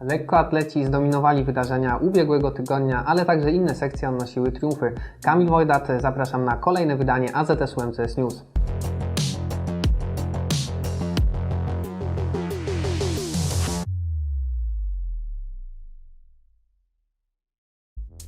Lekkoatleci zdominowali wydarzenia ubiegłego tygodnia, ale także inne sekcje odnosiły triumfy. Kamil Wojdat, zapraszam na kolejne wydanie AZS UMCS News.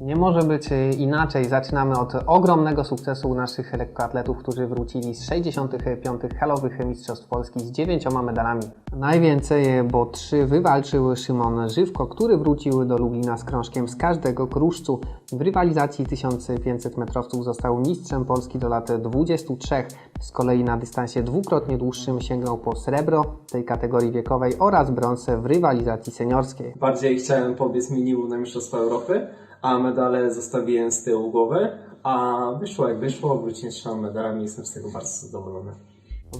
Nie może być e, inaczej. Zaczynamy od ogromnego sukcesu naszych lekkoatletów, którzy wrócili z 65. halowych Mistrzostw Polski z 9 medalami. Najwięcej, bo trzy wywalczył Szymon Żywko, który wrócił do Lublina z krążkiem z każdego kruszcu. W rywalizacji 1500 metrowców został mistrzem Polski do lat 23. Z kolei na dystansie dwukrotnie dłuższym sięgnął po srebro tej kategorii wiekowej oraz brąz w rywalizacji seniorskiej. Bardziej chciałem pobiec minimum na Mistrzostwa Europy, a medale zostawiłem z tyłu głowy, a wyszło jak wyszło, wróciłem z trzema medalami, jestem z tego bardzo zadowolony.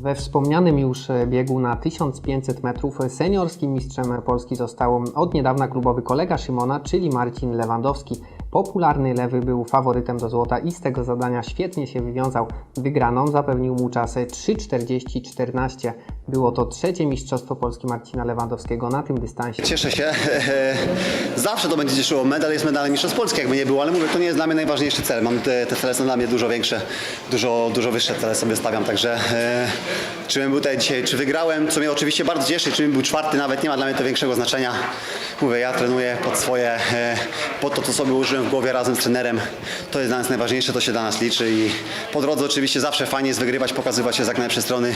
We wspomnianym już biegu na 1500 metrów seniorskim mistrzem Polski został od niedawna klubowy kolega Szymona, czyli Marcin Lewandowski. Popularny lewy był faworytem do złota i z tego zadania świetnie się wywiązał. Wygraną zapewnił mu czas 3.40.14. Było to trzecie mistrzostwo Polski Marcina Lewandowskiego na tym dystansie. Cieszę się. Zawsze to będzie cieszyło. Medal jest medalem Mistrzostw Polski, jakby nie było, ale mówię, to nie jest dla mnie najważniejszy cel. Mam te, te cele są dla mnie dużo większe, dużo, dużo wyższe cele sobie stawiam, także e, czy bym był tutaj dzisiaj, czy wygrałem, co mnie oczywiście bardzo cieszy, czy bym był czwarty, nawet nie ma dla mnie to większego znaczenia. Mówię, ja trenuję pod swoje, e, pod to, co sobie użyłem w głowie razem z trenerem. To jest dla nas najważniejsze, to się dla nas liczy i po drodze oczywiście zawsze fajnie jest wygrywać, pokazywać się z jak najlepszej strony.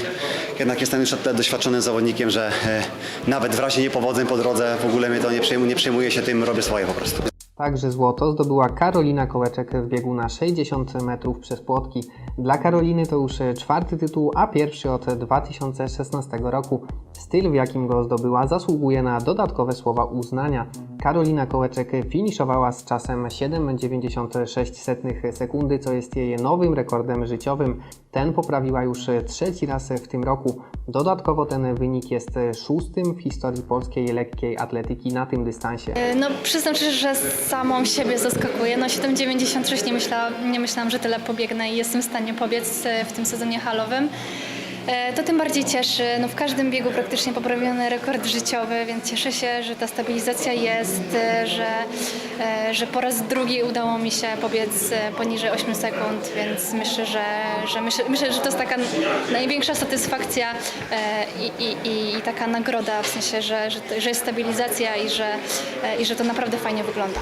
Jednak jestem już tyle doświadczonym zawodnikiem, że e, nawet w razie niepowodzeń po drodze w ogóle mnie to nie przejmuje, nie przejmuje się tym, robię swoje po prostu. Także złoto zdobyła Karolina Kołeczek w biegu na 60 metrów przez płotki. Dla Karoliny to już czwarty tytuł, a pierwszy od 2016 roku. Styl, w jakim go zdobyła, zasługuje na dodatkowe słowa uznania. Karolina Kołeczek finiszowała z czasem 7,96 sekundy, co jest jej nowym rekordem życiowym. Ten poprawiła już trzeci raz w tym roku. Dodatkowo ten wynik jest szóstym w historii polskiej lekkiej atletyki na tym dystansie. No przyznam szczerze, że samą siebie zaskakuje. No 7,96 nie myślałam, nie myślałam, że tyle pobiegnę i jestem w stanie pobiec e, w tym sezonie halowym. E, To tym bardziej cieszy. No w każdym biegu praktycznie poprawiony rekord życiowy, więc cieszę się, że ta stabilizacja jest, e, że, e, że po raz drugi udało mi się pobiec poniżej 8 sekund, więc myślę, że, że myślę, myślę, że to jest taka największa satysfakcja i, i, i, taka nagroda, w sensie, że, że, że jest stabilizacja i że, i że to naprawdę fajnie wygląda.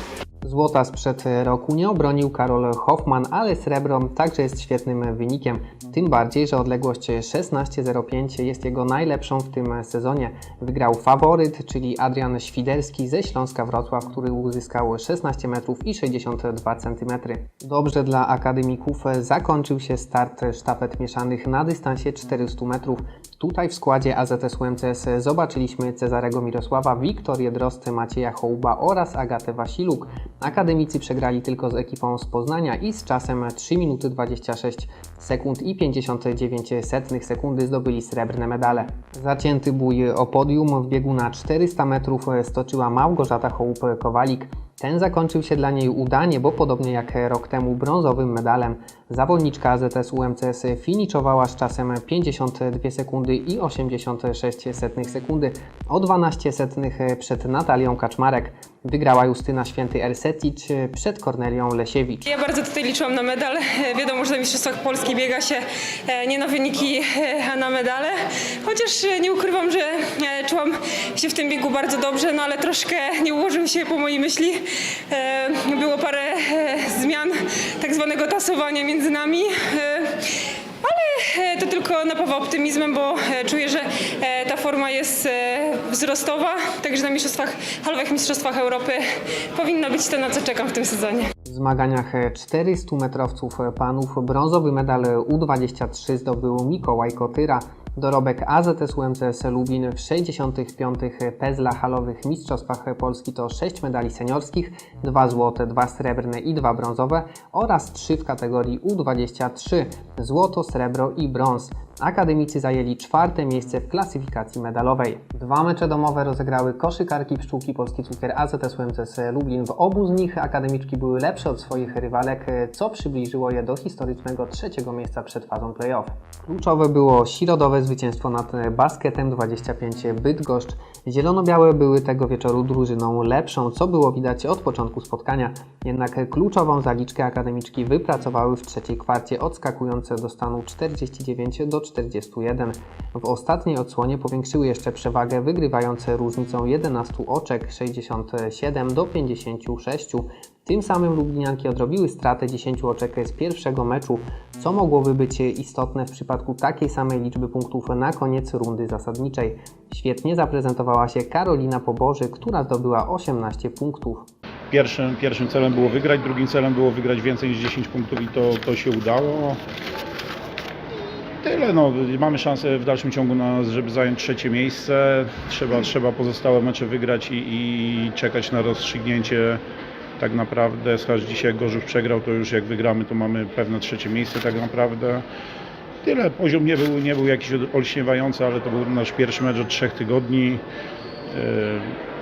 Złota sprzed roku nie obronił Karol Hoffman, ale srebro także jest świetnym wynikiem. Tym bardziej, że odległość 16.05 jest jego najlepszą w tym sezonie. Wygrał faworyt, czyli Adrian Świderski ze Śląska Wrocław, który uzyskał 16 metrów i 62 cm. Dobrze dla akademików zakończył się start sztafet mieszanych na dystansie 400 metrów. Tutaj w składzie AZS UMCS zobaczyliśmy Cezarego Mirosława, Wiktorię Drosty, Macieja Hołuba oraz Agatę Wasiluk. Akademicy przegrali tylko z ekipą z Poznania i z czasem 3 minuty 26 sekund i 59 setnych sekundy zdobyli srebrne medale. Zacięty bój o podium w biegu na 400 metrów stoczyła Małgorzata Hołup-Kowalik. Ten zakończył się dla niej udanie, bo podobnie jak rok temu brązowym medalem. Zawodniczka AZS UMCS finiszowała z czasem 52 sekundy i 86 setnych sekundy, o 12 setnych przed Natalią Kaczmarek. Wygrała Justyna Święty Ersetic przed Kornelią Lesiewicz. Ja bardzo tutaj liczyłam na medal. Wiadomo, że na Mistrzostwach Polski biega się e, nie na wyniki, e, a na medale. Chociaż e, nie ukrywam, że czułam się w tym biegu bardzo dobrze, no ale troszkę nie ułożył się po mojej myśli. Było parę zmian tak zwanego tasowania między nami. Tylko napawa optymizmem, bo e, czuję, że e, ta forma jest e, wzrostowa, także na mistrzostwach, halowych mistrzostwach Europy powinno być to, na co czekam w tym sezonie. W zmaganiach 400 metrowców panów brązowy medal U23 zdobył Mikołaj Kotyra. Dorobek AZS UMCS Lubin w 65. pezla halowych Mistrzostwach Polski to 6 medali seniorskich, 2 złote, 2 srebrne i 2 brązowe oraz 3 w kategorii U23 złoto, srebro i brąz. Akademicy zajęli czwarte miejsce w klasyfikacji medalowej. Dwa mecze domowe rozegrały koszykarki pszczółki Polski Cukier AZS UMCS Lublin. W obu z nich akademiczki były lepsze od swoich rywalek, co przybliżyło je do historycznego trzeciego miejsca przed fazą playoff. Kluczowe było środowe zwycięstwo nad Basketem 25 Bydgoszcz. Zielono-białe były tego wieczoru drużyną lepszą, co było widać od początku spotkania. Jednak kluczową zaliczkę akademiczki wypracowały w trzeciej kwarcie, odskakujące do stanu 49 do 41. W ostatniej odsłonie powiększyły jeszcze przewagę, wygrywające różnicą 11 oczek 67 do 56. Tym samym Lublinianki odrobiły stratę 10 oczek z pierwszego meczu, co mogłoby być istotne w przypadku takiej samej liczby punktów na koniec rundy zasadniczej. Świetnie zaprezentowała się Karolina Poboży, która zdobyła 18 punktów. Pierwszym, pierwszym celem było wygrać, drugim celem było wygrać więcej niż 10 punktów i to, to się udało. Tyle, no, mamy szansę w dalszym ciągu, na, żeby zająć trzecie miejsce. Trzeba, trzeba pozostałe mecze wygrać i, i czekać na rozstrzygnięcie tak naprawdę. Skoro dzisiaj Gorzów przegrał, to już jak wygramy, to mamy pewne trzecie miejsce tak naprawdę. Tyle, poziom nie był, nie był jakiś olśniewający, ale to był nasz pierwszy mecz od trzech tygodni. Yy,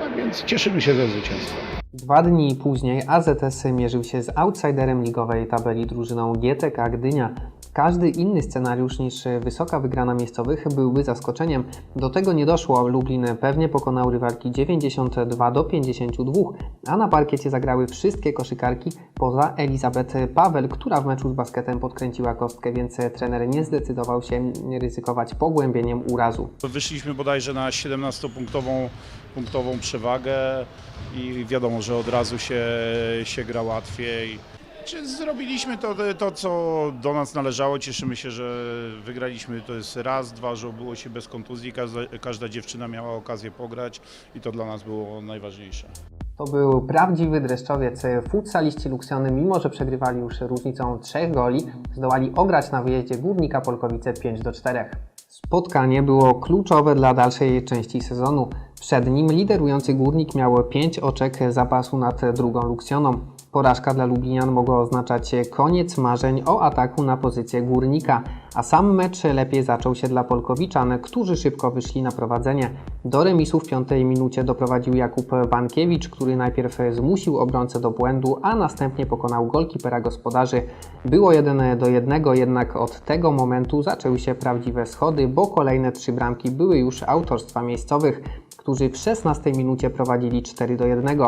tak więc cieszymy się ze zwycięstwa. Dwa dni później AZS mierzył się z outsiderem ligowej tabeli drużyną GTK Gdynia. Każdy inny scenariusz niż wysoka wygrana miejscowych byłby zaskoczeniem. Do tego nie doszło. Lublin pewnie pokonał rywalki 92 do 52, a na parkiecie zagrały wszystkie koszykarki poza Elizabeth Paweł, która w meczu z basketem podkręciła kostkę, więc trener nie zdecydował się ryzykować pogłębieniem urazu. Wyszliśmy bodajże na 17-punktową punktową przewagę i wiadomo, że od razu się, się gra łatwiej. Czy zrobiliśmy to, to, co do nas należało. Cieszymy się, że wygraliśmy. To jest raz, dwa, że było się bez kontuzji. Każda, każda dziewczyna miała okazję pograć i to dla nas było najważniejsze. To był prawdziwy dreszczowiec. Futsaliści Luksjony, mimo że przegrywali już różnicą trzech goli, zdołali ograć na wyjeździe Górnika Polkowice 5 do 4. Spotkanie było kluczowe dla dalszej części sezonu. Przed nim liderujący Górnik miał 5 oczek zapasu nad drugą Luksjoną. Porażka dla Lublinian mogła oznaczać koniec marzeń o ataku na pozycję Górnika, a sam mecz lepiej zaczął się dla Polkowiczan, którzy szybko wyszli na prowadzenie. Do remisu w piątej minucie doprowadził Jakub Bankiewicz, który najpierw zmusił obrońcę do błędu, a następnie pokonał golkipera gospodarzy. Było 1 do 1, jednak od tego momentu zaczęły się prawdziwe schody, bo kolejne trzy bramki były już autorstwa miejscowych, którzy w 16 minucie prowadzili 4 do 1.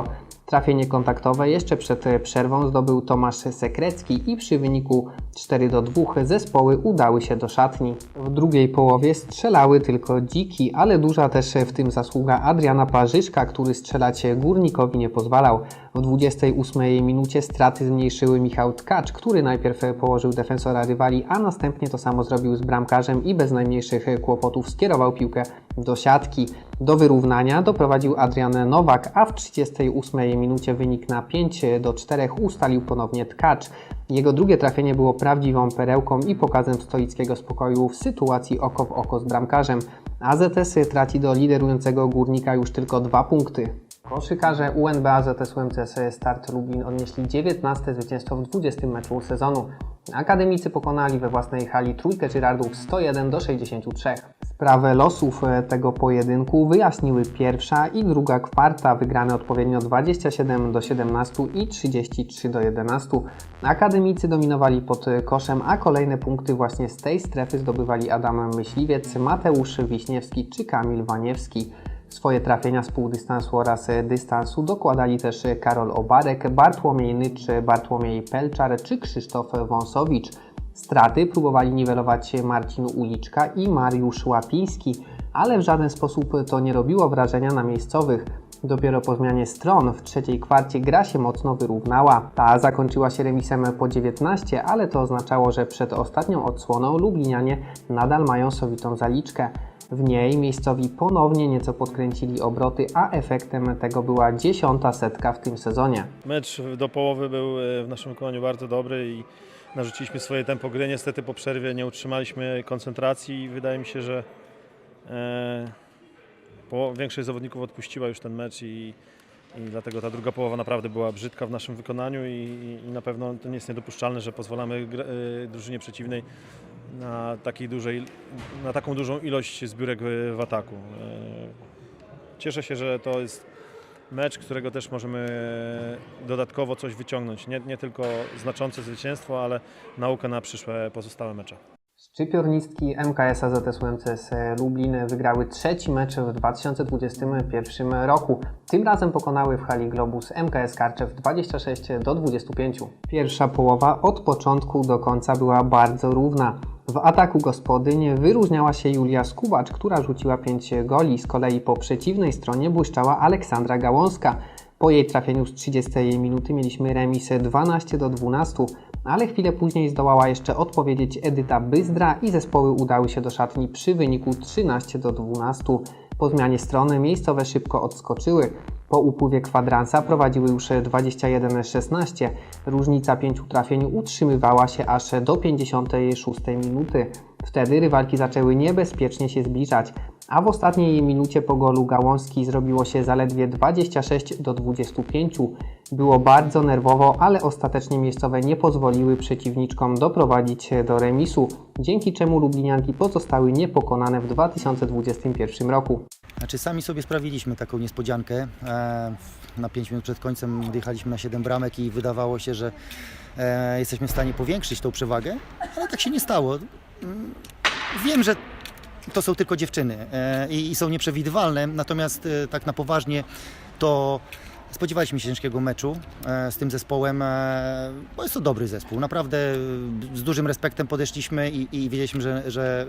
Trafienie kontaktowe jeszcze przed przerwą zdobył Tomasz Sekrecki i przy wyniku 4 do 2 zespoły udały się do szatni. W drugiej połowie strzelały tylko dziki, ale duża też w tym zasługa Adriana Parzyszka, który strzelać górnikowi nie pozwalał. W 28 minucie straty zmniejszyły Michał Tkacz, który najpierw położył defensora rywali, a następnie to samo zrobił z bramkarzem i bez najmniejszych kłopotów skierował piłkę do siatki. Do wyrównania doprowadził Adrian Nowak, a w 38 minucie wynik na 5 do 4 ustalił ponownie Tkacz. Jego drugie trafienie było prawdziwą perełką i pokazem stoickiego spokoju w sytuacji oko w oko z bramkarzem. AZS traci do liderującego górnika już tylko dwa punkty. Koszykarze UNB AZS UMCS Start Lublin odnieśli 19 zwycięstwo w 20 meczu sezonu. Akademicy pokonali we własnej hali trójkę Żyrardów 101 do 63. Sprawę losów e, tego pojedynku wyjaśniły pierwsza i druga kwarta, wygrane odpowiednio 27 do 17 i 33 do 11. Akademicy dominowali pod koszem, a kolejne punkty właśnie z tej strefy zdobywali Adam Myśliwiec, Mateusz Wiśniewski czy Kamil Waniewski. Swoje trafienia z półdystansu oraz dystansu dokładali też Karol Obarek, Bartłomiej Nycz, Bartłomiej Pelczar czy Krzysztof Wąsowicz. Straty próbowali niwelować Marcin Uliczka i Mariusz Łapiński, ale w żaden sposób to nie robiło wrażenia na miejscowych. Dopiero po zmianie stron w trzeciej kwarcie gra się mocno wyrównała. Ta zakończyła się remisem po 19, ale to oznaczało, że przed ostatnią odsłoną Lublinianie nadal mają sowitą zaliczkę. W niej miejscowi ponownie nieco podkręcili obroty, a efektem tego była dziesiąta setka w tym sezonie. Mecz do połowy był e, w naszym wykonaniu bardzo dobry i narzuciliśmy swoje tempo gry. Niestety po przerwie nie utrzymaliśmy koncentracji i wydaje mi się, że e, większość zawodników odpuściła już ten mecz i, i dlatego ta druga połowa naprawdę była brzydka w naszym wykonaniu i, i na pewno to nie jest niedopuszczalne, że pozwalamy gr- e, drużynie przeciwnej na, takiej dużej, na taką dużą ilość zbiórek w ataku. E, Cieszę się, że to jest mecz, którego też możemy dodatkowo coś wyciągnąć. Nie, nie tylko znaczące zwycięstwo, ale naukę na przyszłe pozostałe mecze. Szczypiornistki MKS AZS UMCS Lublin wygrały trzeci mecz w 2021 roku. Tym razem pokonały w hali Globus MKS Karczew 26 do 25. Pierwsza połowa od początku do końca była bardzo równa. W ataku gospodyń wyróżniała się Julia Skubacz, która rzuciła 5 goli. Z kolei po przeciwnej stronie błyszczała Aleksandra Gałązka. Po jej trafieniu z 30 minuty mieliśmy remis 12 do 12, ale chwilę później zdołała jeszcze odpowiedzieć Edyta Byzdra i zespoły udały się do szatni przy wyniku 13 do 12. Po zmianie strony miejscowe szybko odskoczyły. Po upływie kwadransa prowadziły już 21-16. Różnica pięciu trafień utrzymywała się aż do 56 minuty. Wtedy rywalki zaczęły niebezpiecznie się zbliżać, a w ostatniej minucie po golu Gałązki zrobiło się zaledwie 26 do 25. Było bardzo nerwowo, ale ostatecznie miejscowe nie pozwoliły przeciwniczkom doprowadzić się do remisu, dzięki czemu Lublinianki pozostały niepokonane w 2021 roku. Znaczy sami sobie sprawiliśmy taką niespodziankę. E, Na 5 minut przed końcem wyjechaliśmy na 7 bramek i wydawało się, że e, jesteśmy w stanie powiększyć tą przewagę, ale tak się nie stało. Mm, Wiem, że to są tylko dziewczyny e, i, są nieprzewidywalne, natomiast tak na poważnie to spodziewaliśmy się ciężkiego meczu e, z tym zespołem, e, bo jest to dobry zespół. Naprawdę e, z dużym respektem podeszliśmy i, i wiedzieliśmy, że, że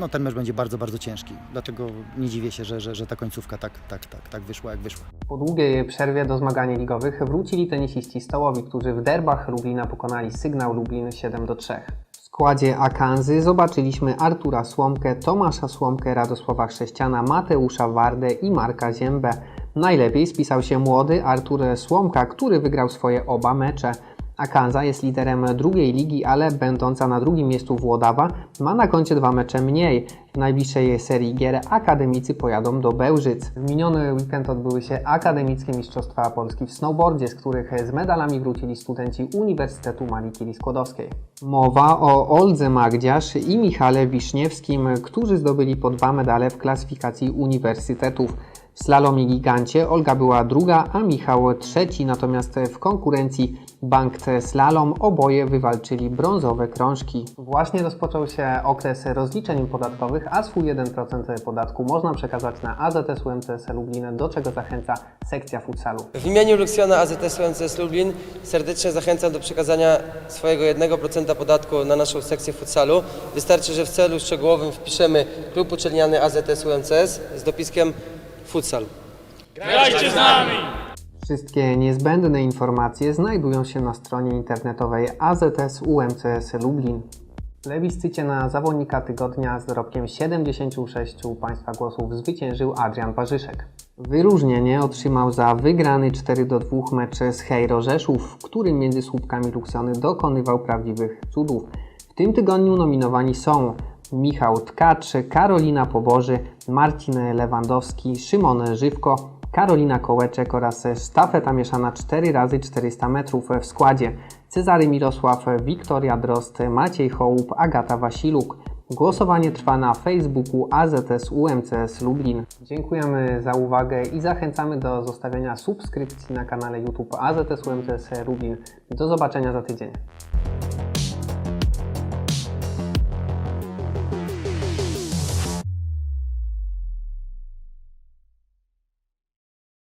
no, ten mecz będzie bardzo, bardzo ciężki. Dlatego nie dziwię się, że, że, że ta końcówka tak, tak, tak, tak wyszła, jak wyszła. Po długiej przerwie do zmagań ligowych wrócili tenisiści stołowi, którzy w derbach Lublina pokonali Sygnał Lublin 7 do 3. W składzie Akanzy zobaczyliśmy Artura Słomkę, Tomasza Słomkę, Radosława Chrześciana, Mateusza Wardę i Marka Ziębę. Najlepiej spisał się młody Artur Słomka, który wygrał swoje oba mecze. Akanza jest liderem drugiej ligi, ale będąca na drugim miejscu Włodawa ma na koncie dwa mecze mniej. W najbliższej serii gier akademicy pojadą do Bełżyc. W miniony weekend odbyły się akademickie Mistrzostwa Polski w snowboardzie, z których z medalami wrócili studenci Uniwersytetu Marii Curie Skłodowskiej. Mowa o Oldze Magdziarz i Michale Wiszniewskim, którzy zdobyli po dwa medale w klasyfikacji uniwersytetów. W slalomie gigancie Olga była druga, a Michał trzeci, natomiast w konkurencji Bankt Slalom oboje wywalczyli brązowe krążki. Właśnie rozpoczął się okres rozliczeń podatkowych, a swój 1% podatku można przekazać na AZS UMCS Lublin, do czego zachęca sekcja futsalu. W imieniu Luksjona AZS UMCS Lublin serdecznie zachęcam do przekazania swojego 1% podatku na naszą sekcję futsalu. Wystarczy, że w celu szczegółowym wpiszemy klub uczelniany AZS UMCS z dopiskiem futsal. Wszystkie niezbędne informacje znajdują się na stronie internetowej AZS UMCS Lublin. W plebiscycie na zawodnika tygodnia z dorobkiem 76 Państwa głosów zwyciężył Adrian Parzyszek. Wyróżnienie otrzymał za wygrany 4 do 2 mecz z Hejro Rzeszów, w którym między słupkami Luksony dokonywał prawdziwych cudów. W tym tygodniu nominowani są Michał Tkacz, Karolina Poboży, Marcin Lewandowski, Szymon Żywko, Karolina Kołeczek oraz sztafeta mieszana 4 razy 400 metrów w składzie. Cezary Mirosław, Wiktoria Drost, Maciej Hołub, Agata Wasiluk. Głosowanie trwa na Facebooku AZS UMCS Lublin. Dziękujemy za uwagę i zachęcamy do zostawienia subskrypcji na kanale YouTube AZS UMCS Lublin. Do zobaczenia za tydzień.